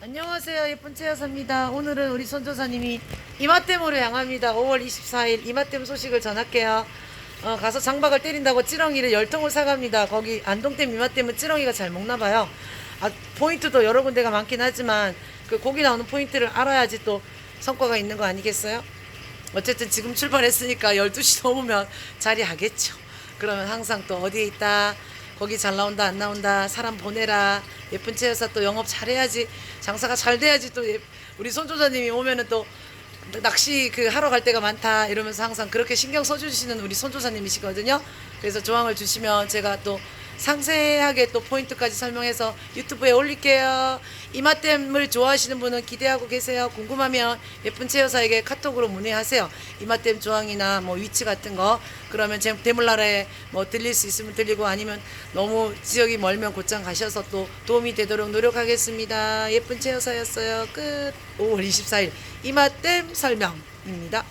안녕하세요. 예쁜 채여사입니다. 오늘은 우리 손조사님이 이마댐으로 향합니다. 5월 24일 이마댐 소식을 전할게요. 어, 가서 장박을 때린다고 찌렁이를 열 통을 사갑니다. 거기 안동댐 이마댐은 찌렁이가 잘 먹나봐요. 아, 포인트도 여러 군데가 많긴 하지만 그 고기 나오는 포인트를 알아야지 또 성과가 있는 거 아니겠어요? 어쨌든 지금 출발했으니까 12시 넘으면 자리하겠죠. 그러면 항상 또 어디에 있다. 거기 잘 나온다 안 나온다 사람 보내라 예쁜 채여사 또 영업 잘해야지 장사가 잘 돼야지 또 예- 우리 손조사님이 오면은 또 낚시 그 하러 갈 때가 많다 이러면서 항상 그렇게 신경 써주시는 우리 손조사님이시거든요. 그래서 조항을 주시면 제가 또 상세하게 또 포인트까지 설명해서 유튜브에 올릴게요. 이마댐을 좋아하시는 분은 기대하고 계세요. 궁금하면 예쁜 채여사에게 카톡으로 문의하세요. 이마댐 조항이나 뭐 위치 같은 거 그러면 제 대물나라에 뭐 들릴 수 있으면 들리고 아니면 너무 지역이 멀면 곧장 가셔서 또 도움이 되도록 노력하겠습니다. 예쁜 채여사였어요. 끝. 5월 24일 이마댐 설명입니다.